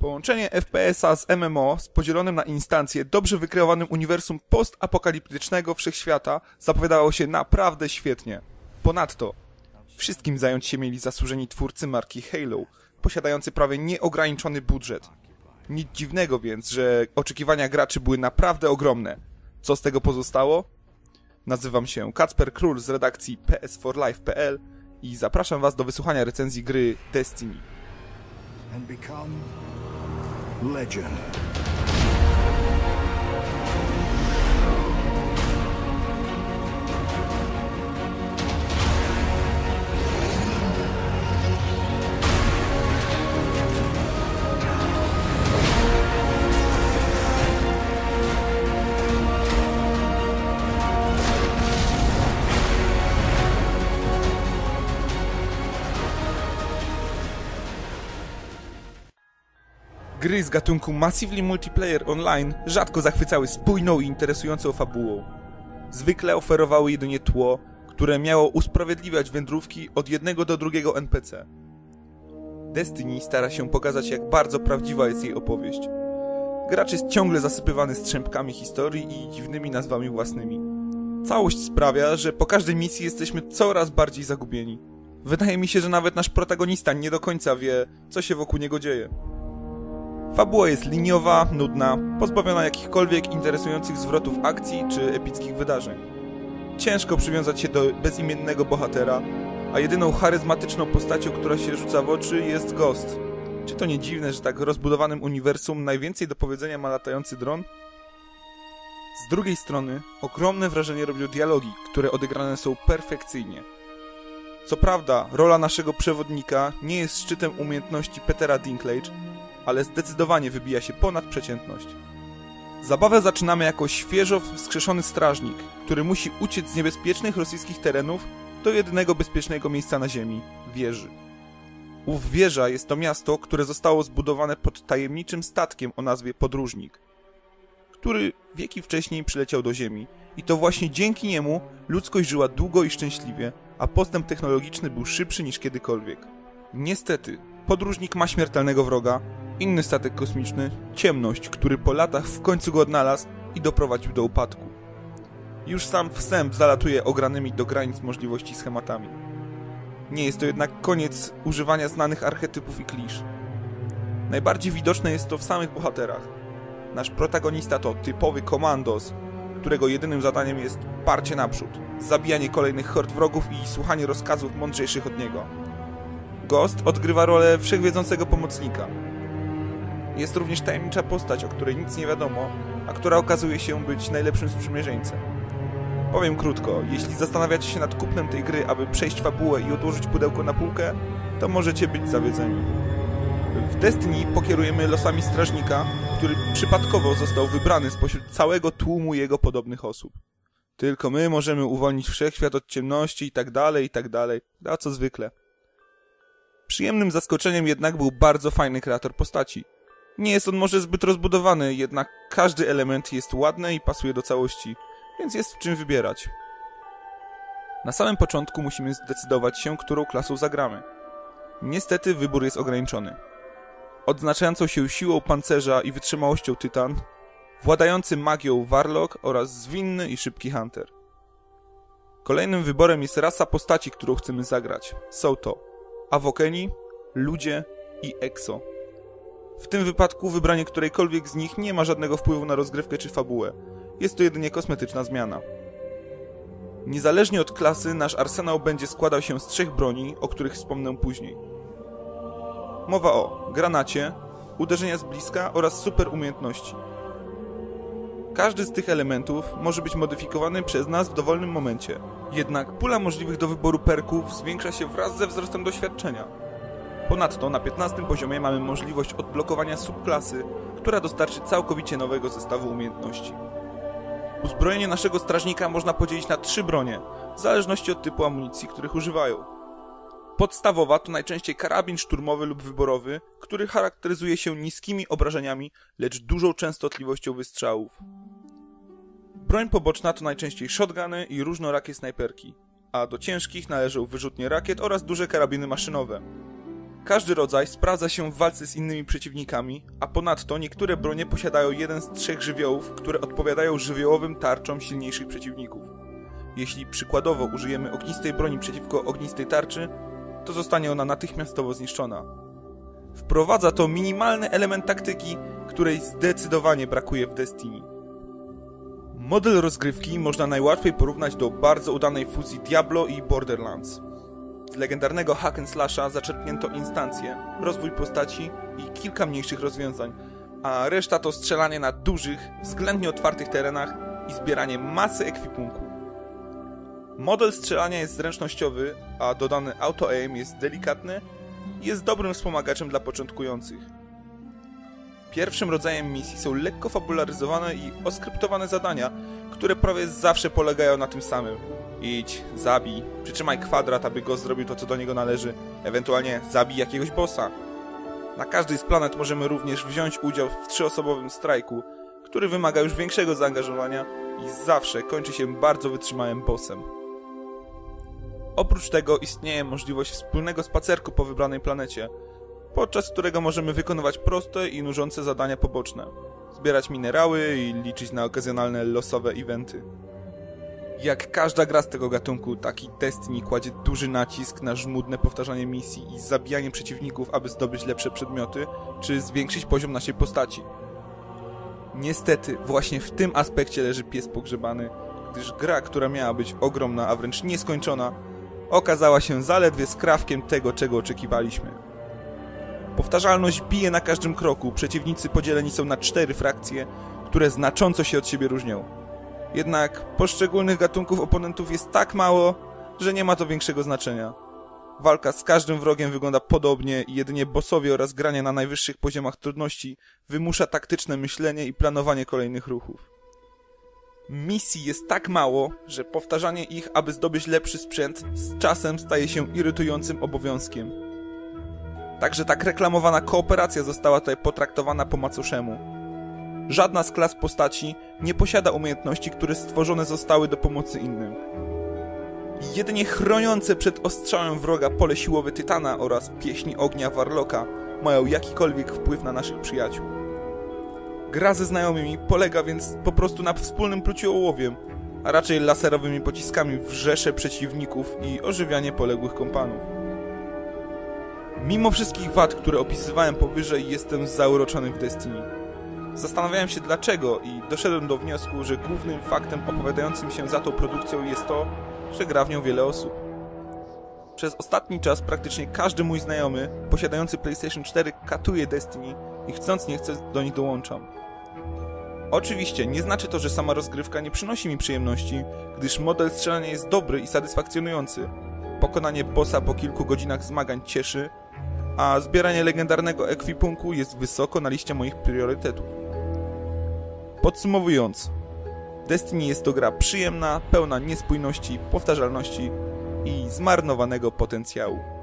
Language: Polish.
Połączenie FPS-a z MMO z podzielonym na instancje dobrze wykreowanym uniwersum postapokaliptycznego wszechświata zapowiadało się naprawdę świetnie. Ponadto, wszystkim zająć się mieli zasłużeni twórcy marki Halo, posiadający prawie nieograniczony budżet. Nic dziwnego więc, że oczekiwania graczy były naprawdę ogromne. Co z tego pozostało? Nazywam się Kacper Król z redakcji ps4life.pl i zapraszam Was do wysłuchania recenzji gry Destiny. and become legend. Gry z gatunku Massively Multiplayer Online rzadko zachwycały spójną i interesującą fabułą. Zwykle oferowały jedynie tło, które miało usprawiedliwiać wędrówki od jednego do drugiego NPC. Destiny stara się pokazać, jak bardzo prawdziwa jest jej opowieść. Gracz jest ciągle zasypywany strzępkami historii i dziwnymi nazwami własnymi. Całość sprawia, że po każdej misji jesteśmy coraz bardziej zagubieni. Wydaje mi się, że nawet nasz protagonista nie do końca wie, co się wokół niego dzieje. Fabuła jest liniowa, nudna, pozbawiona jakichkolwiek interesujących zwrotów akcji czy epickich wydarzeń. Ciężko przywiązać się do bezimiennego bohatera, a jedyną charyzmatyczną postacią, która się rzuca w oczy jest Ghost. Czy to nie dziwne, że tak rozbudowanym uniwersum najwięcej do powiedzenia ma latający dron? Z drugiej strony, ogromne wrażenie robią dialogi, które odegrane są perfekcyjnie. Co prawda, rola naszego przewodnika nie jest szczytem umiejętności Petera Dinklage, ale zdecydowanie wybija się ponad przeciętność. Zabawę zaczynamy jako świeżo wskrzeszony strażnik, który musi uciec z niebezpiecznych rosyjskich terenów do jedynego bezpiecznego miejsca na ziemi wieży. Ów wieża jest to miasto, które zostało zbudowane pod tajemniczym statkiem o nazwie Podróżnik, który wieki wcześniej przyleciał do Ziemi i to właśnie dzięki niemu ludzkość żyła długo i szczęśliwie, a postęp technologiczny był szybszy niż kiedykolwiek. Niestety, podróżnik ma śmiertelnego wroga, inny statek kosmiczny, ciemność, który po latach w końcu go odnalazł i doprowadził do upadku. Już sam wstęp zalatuje ogranymi do granic możliwości schematami. Nie jest to jednak koniec używania znanych archetypów i klisz. Najbardziej widoczne jest to w samych bohaterach. Nasz protagonista to typowy komandos, którego jedynym zadaniem jest parcie naprzód, zabijanie kolejnych hord wrogów i słuchanie rozkazów mądrzejszych od niego. Ghost odgrywa rolę wszechwiedzącego pomocnika. Jest również tajemnicza postać, o której nic nie wiadomo, a która okazuje się być najlepszym sprzymierzeńcem. Powiem krótko, jeśli zastanawiacie się nad kupnem tej gry, aby przejść fabułę i odłożyć pudełko na półkę, to możecie być zawiedzeni. W Destiny pokierujemy losami strażnika, który przypadkowo został wybrany spośród całego tłumu jego podobnych osób. Tylko my możemy uwolnić wszechświat od ciemności i tak dalej, i tak dalej. A co zwykle. Przyjemnym zaskoczeniem jednak był bardzo fajny kreator postaci. Nie jest on może zbyt rozbudowany, jednak każdy element jest ładny i pasuje do całości, więc jest w czym wybierać. Na samym początku musimy zdecydować się, którą klasą zagramy. Niestety wybór jest ograniczony. Odznaczającą się siłą pancerza i wytrzymałością Tytan, władający magią Warlock oraz zwinny i szybki Hunter. Kolejnym wyborem jest rasa postaci, którą chcemy zagrać. Są to Awokeni, ludzie i Exo. W tym wypadku wybranie którejkolwiek z nich nie ma żadnego wpływu na rozgrywkę czy fabułę. Jest to jedynie kosmetyczna zmiana. Niezależnie od klasy, nasz arsenał będzie składał się z trzech broni, o których wspomnę później. Mowa o granacie, uderzenia z bliska oraz super umiejętności. Każdy z tych elementów może być modyfikowany przez nas w dowolnym momencie. Jednak pula możliwych do wyboru perków zwiększa się wraz ze wzrostem doświadczenia. Ponadto na 15 poziomie mamy możliwość odblokowania subklasy, która dostarczy całkowicie nowego zestawu umiejętności. Uzbrojenie naszego strażnika można podzielić na trzy bronie, w zależności od typu amunicji, których używają. Podstawowa to najczęściej karabin szturmowy lub wyborowy, który charakteryzuje się niskimi obrażeniami, lecz dużą częstotliwością wystrzałów. Broń poboczna to najczęściej shotguny i różnorakie snajperki, a do ciężkich należą wyrzutnie rakiet oraz duże karabiny maszynowe. Każdy rodzaj sprawdza się w walce z innymi przeciwnikami, a ponadto niektóre bronie posiadają jeden z trzech żywiołów, które odpowiadają żywiołowym tarczom silniejszych przeciwników. Jeśli przykładowo użyjemy ognistej broni przeciwko ognistej tarczy, to zostanie ona natychmiastowo zniszczona. Wprowadza to minimalny element taktyki, której zdecydowanie brakuje w Destiny. Model rozgrywki można najłatwiej porównać do bardzo udanej fuzji Diablo i Borderlands. Z legendarnego hack and slasha zaczerpnięto instancje, rozwój postaci i kilka mniejszych rozwiązań, a reszta to strzelanie na dużych, względnie otwartych terenach i zbieranie masy ekwipunku. Model strzelania jest zręcznościowy, a dodany auto-aim jest delikatny i jest dobrym wspomagaczem dla początkujących. Pierwszym rodzajem misji są lekko fabularyzowane i oskryptowane zadania, które prawie zawsze polegają na tym samym. Idź, zabij, przytrzymaj kwadrat, aby go zrobił to, co do niego należy, ewentualnie zabij jakiegoś bossa. Na każdej z planet możemy również wziąć udział w trzyosobowym strajku, który wymaga już większego zaangażowania i zawsze kończy się bardzo wytrzymałym bossem. Oprócz tego istnieje możliwość wspólnego spacerku po wybranej planecie, podczas którego możemy wykonywać proste i nużące zadania poboczne, zbierać minerały i liczyć na okazjonalne losowe eventy. Jak każda gra z tego gatunku, taki Destiny kładzie duży nacisk na żmudne powtarzanie misji i zabijanie przeciwników, aby zdobyć lepsze przedmioty, czy zwiększyć poziom naszej postaci. Niestety, właśnie w tym aspekcie leży pies pogrzebany, gdyż gra, która miała być ogromna, a wręcz nieskończona, okazała się zaledwie skrawkiem tego, czego oczekiwaliśmy. Powtarzalność bije na każdym kroku, przeciwnicy podzieleni są na cztery frakcje, które znacząco się od siebie różnią. Jednak poszczególnych gatunków oponentów jest tak mało, że nie ma to większego znaczenia. Walka z każdym wrogiem wygląda podobnie i jedynie bossowie oraz granie na najwyższych poziomach trudności wymusza taktyczne myślenie i planowanie kolejnych ruchów. Misji jest tak mało, że powtarzanie ich, aby zdobyć lepszy sprzęt, z czasem staje się irytującym obowiązkiem. Także tak reklamowana kooperacja została tutaj potraktowana po macoszemu. Żadna z klas postaci nie posiada umiejętności, które stworzone zostały do pomocy innym. Jedynie chroniące przed ostrzałem wroga pole siłowe Tytana oraz pieśni ognia Warlocka mają jakikolwiek wpływ na naszych przyjaciół. Gra ze znajomymi polega więc po prostu na wspólnym pluciu ołowiem, a raczej laserowymi pociskami w rzesze przeciwników i ożywianie poległych kompanów. Mimo wszystkich wad, które opisywałem powyżej, jestem zauroczony w Destiny. Zastanawiałem się dlaczego i doszedłem do wniosku, że głównym faktem opowiadającym się za tą produkcją jest to, że gra w nią wiele osób. Przez ostatni czas praktycznie każdy mój znajomy posiadający PlayStation 4 katuje Destiny i chcąc nie chcąc do nich dołączam. Oczywiście nie znaczy to, że sama rozgrywka nie przynosi mi przyjemności, gdyż model strzelania jest dobry i satysfakcjonujący. Pokonanie bossa po kilku godzinach zmagań cieszy, a zbieranie legendarnego ekwipunku jest wysoko na liście moich priorytetów. Podsumowując, Destiny jest to gra przyjemna, pełna niespójności, powtarzalności i zmarnowanego potencjału.